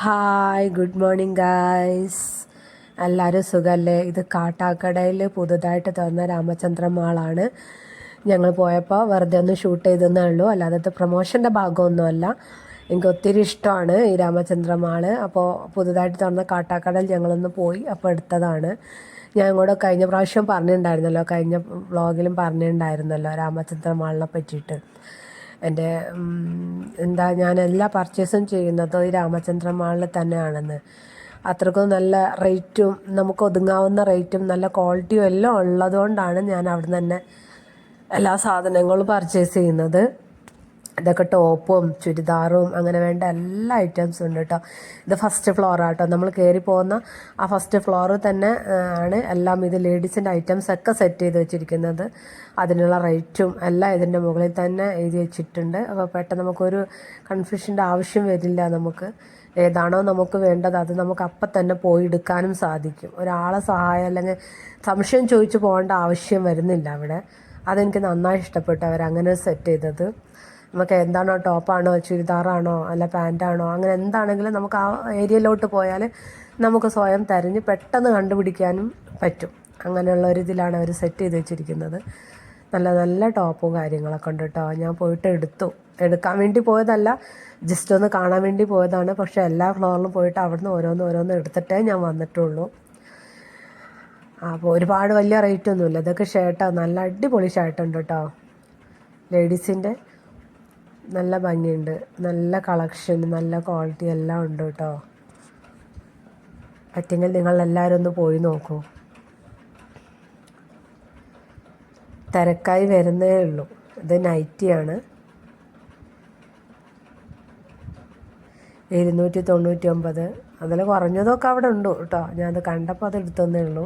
Hi good morning guys എല്ലാവരും സുഖമല്ലേ ഇത് കാട്ടാക്കടയിൽ പുതുതായിട്ട് തന്ന രാമചന്ദ്ര മാളാണ്. ഞങ്ങൾ പോയപ്പോൾ വെറുതെ ഒന്ന് ഷൂട്ട് ചെയ്തെന്നേ ഉള്ളൂ. അല്ലാതെ പ്രൊമോഷന്റെ ഭാഗമൊന്നുമല്ല. എനിക്ക് ഒത്തിരി ഇഷ്ടമാണ് ഈ രാമചന്ദ്ര മാൾ. അപ്പോൾ പുതുതായിട്ട് തുറന്ന കാട്ടാക്കടയിൽ ഞങ്ങളൊന്ന് പോയി. അപ്പോൾ എടുത്തതാണ്. ഞാൻ കൂടെ കഴിഞ്ഞ പ്രാവശ്യം പറഞ്ഞിട്ടുണ്ടായിരുന്നല്ലോ. കഴിഞ്ഞ വ്ളോഗിലും പറഞ്ഞിട്ടുണ്ടായിരുന്നല്ലോ രാമചന്ദ്ര മാളിനെ പറ്റിയിട്ട്. എന്റെ എന്താ ഞാൻ എല്ലാ പർച്ചേസും ചെയ്യുന്നത് ഈ രാമചന്ദ്ര മാളിൽ തന്നെയാണെന്ന്. അത്രക്കും നല്ല റേറ്റും നമുക്ക് ഒതുങ്ങാവുന്ന റേറ്റും നല്ല ക്വാളിറ്റിയും എല്ലാം ഉള്ളതുകൊണ്ടാണ് ഞാൻ അവിടെ നിന്ന് തന്നെ എല്ലാ സാധനങ്ങളും പർച്ചേസ് ചെയ്യുന്നത്. ഇതൊക്കെ ടോപ്പും ചുരിദാറും അങ്ങനെ വേണ്ട എല്ലാ ഐറ്റംസും ഉണ്ട് കേട്ടോ ഇത് ഫസ്റ്റ് ഫ്ലോർ ആട്ടോ. നമ്മൾ കയറി പോകുന്ന ആ ഫസ്റ്റ് ഫ്ലോർ തന്നെ ആണ് എല്ലാം ഇത് ലേഡീസിന്റെ ഐറ്റംസ് ഒക്കെ സെറ്റ് ചെയ്ത് വെച്ചിരിക്കുന്നത്. അതിനുള്ള റേറ്റും എല്ലാം ഇതിന്റെ മുകളിൽ തന്നെ എഴുതി വെച്ചിട്ടുണ്ട്. അപ്പോൾ പെട്ടെന്ന് നമുക്കൊരു കൺഫ്യൂഷന്റെ ആവശ്യം വരില്ല നമുക്ക്. ഏതാണോ നമുക്ക് വേണ്ടത് അത് നമുക്ക് അപ്പം തന്നെ പോയി എടുക്കാനും സാധിക്കും. ഒരാളെ സഹായം അല്ലെങ്കിൽ സംശയം ചോദിച്ചു പോകേണ്ട ആവശ്യം വരുന്നില്ല അവിടെ. അതെനിക്ക് നന്നായി ഇഷ്ടപ്പെട്ടു അവരങ്ങനെ സെറ്റ് ചെയ്തത്. നമുക്ക് എന്താണോ ടോപ്പാണോ ചുരിദാറാണോ അല്ല പാന്റാണോ അങ്ങനെ എന്താണെങ്കിലും നമുക്ക് ആ ഏരിയയിലോട്ട് പോയാൽ നമുക്ക് സ്വയം തിരഞ്ഞ് പെട്ടെന്ന് കണ്ടുപിടിക്കാനും പറ്റും. അങ്ങനെയുള്ള ഒരു ഇതിലാണ് അവർ സെറ്റ് ചെയ്ത് വെച്ചിരിക്കുന്നത്. നല്ല നല്ല ടോപ്പും കാര്യങ്ങളൊക്കെ ഉണ്ട് കേട്ടോ ഞാൻ പോയിട്ട് എടുത്തു. എടുക്കാൻ വേണ്ടി പോയതല്ല ജസ്റ്റ് ഒന്ന് കാണാൻ വേണ്ടി പോയതാണ്. പക്ഷേ എല്ലാ ഫ്ലോറിലും പോയിട്ട് അവിടുന്ന് ഓരോന്ന് ഓരോന്ന് എടുത്തിട്ടേ ഞാൻ വന്നിട്ടുള്ളൂ. അപ്പോൾ ഒരുപാട് വലിയ റേറ്റ് ഒന്നുമില്ല. ഇതൊക്കെ ഷർട്ടാണ് നല്ല അടിപൊളി ഷർട്ടുണ്ട് കേട്ടോ ലേഡീസിന്റെ നല്ല ഭംഗിയുണ്ട്. നല്ല കളക്ഷൻ നല്ല ക്വാളിറ്റി എല്ലാം ഉണ്ട് കേട്ടോ. പറ്റുമെങ്കിൽ നിങ്ങൾ എല്ലാവരും ഒന്ന് പോയി നോക്കൂ. തിരക്കായി വരുന്നേ ഉള്ളൂ. ഇത് നൈറ്റിയാണ് ഇരുന്നൂറ്റി തൊണ്ണൂറ്റി ഒമ്പത് അതിൽ കുറഞ്ഞതൊക്കെ അവിടെ ഉണ്ട് കേട്ടോ. ഞാൻ അത് കണ്ടപ്പോൾ അത് എടുത്തന്നേ ഉള്ളൂ.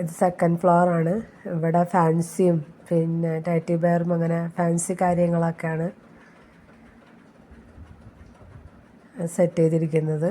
ഇത് സെക്കൻഡ് ഫ്ലോറാണ് ഇവിടെ ഫാൻസിയും പിന്നെ ടൈറ്റി ബെയറും അങ്ങനെ ഫാൻസി കാര്യങ്ങളൊക്കെയാണ് സെറ്റ് ചെയ്തിരിക്കുന്നത്.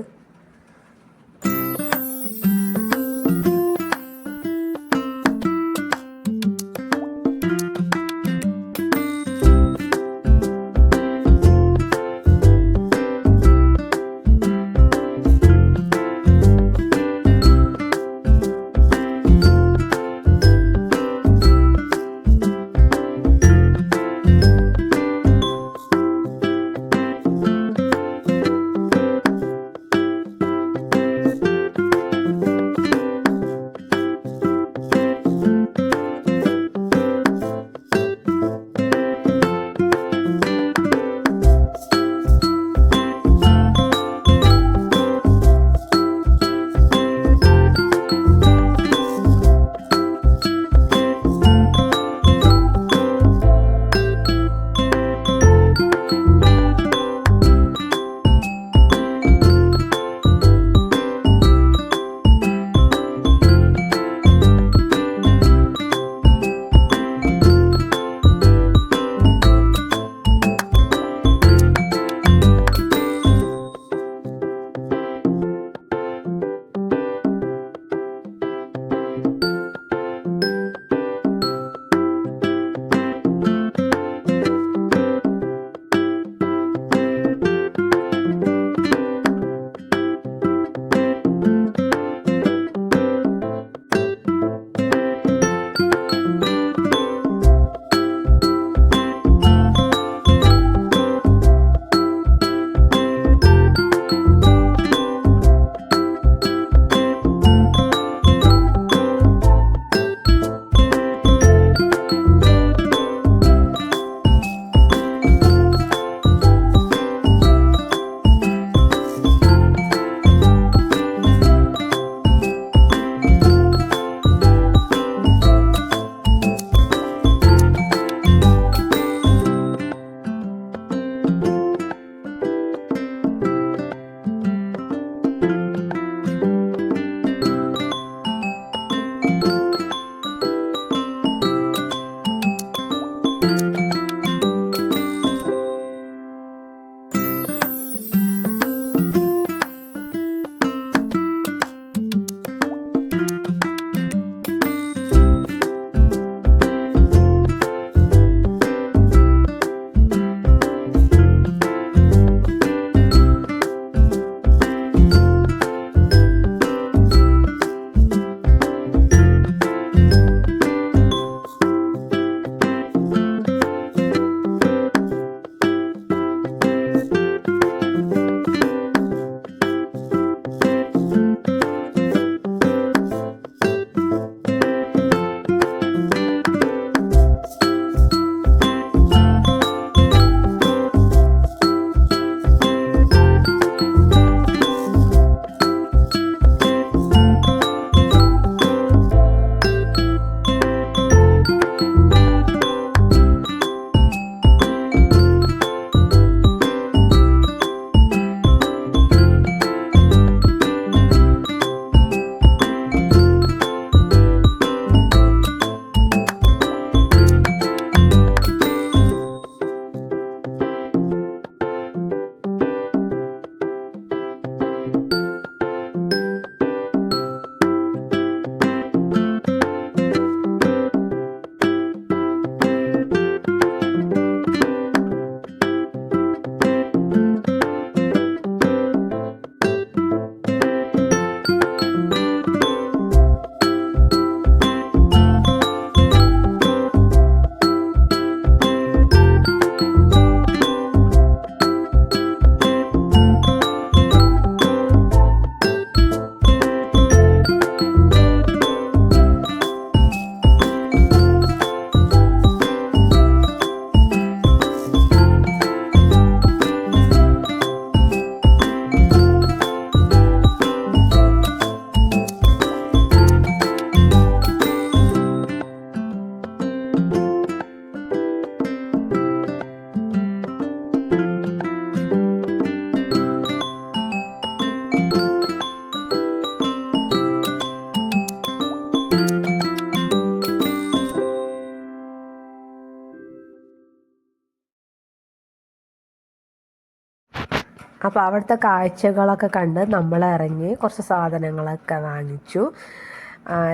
അപ്പോൾ അവിടുത്തെ കാഴ്ചകളൊക്കെ കണ്ട് നമ്മൾ ഇറങ്ങി കുറച്ച് സാധനങ്ങളൊക്കെ വാങ്ങിച്ചു.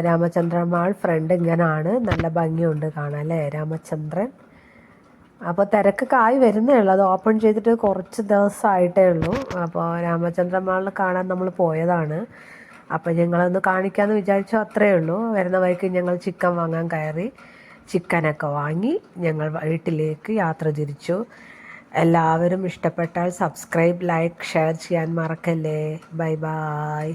രാമചന്ദ്രൻ മാൾ ഫ്രണ്ട് ഇങ്ങനാണ്. നല്ല ഭംഗിയുണ്ട് കാണാൻ അല്ലേ രാമചന്ദ്രൻ? അപ്പോൾ തിരക്കൊക്കെ ആയി വരുന്നേ ഉള്ളൂ. അത് ഓപ്പൺ ചെയ്തിട്ട് കുറച്ച് ദിവസമായിട്ടേ ഉള്ളൂ. അപ്പോൾ രാമചന്ദ്രൻ മാളിൽ കാണാൻ നമ്മൾ പോയതാണ്. അപ്പോൾ ഞങ്ങളൊന്ന് കാണിക്കാമെന്ന് വിചാരിച്ചു അത്രയേ ഉള്ളൂ. വരുന്ന വഴിക്ക് ഞങ്ങൾ ചിക്കൻ വാങ്ങാൻ കയറി ചിക്കനൊക്കെ വാങ്ങി ഞങ്ങൾ വീട്ടിലേക്ക് യാത്ര തിരിച്ചു. എല്ലാവരും ഇഷ്ടപ്പെട്ടാൽ സബ്സ്ക്രൈബ് ലൈക്ക് ഷെയർ ചെയ്യാൻ മറക്കല്ലേ? Bye bye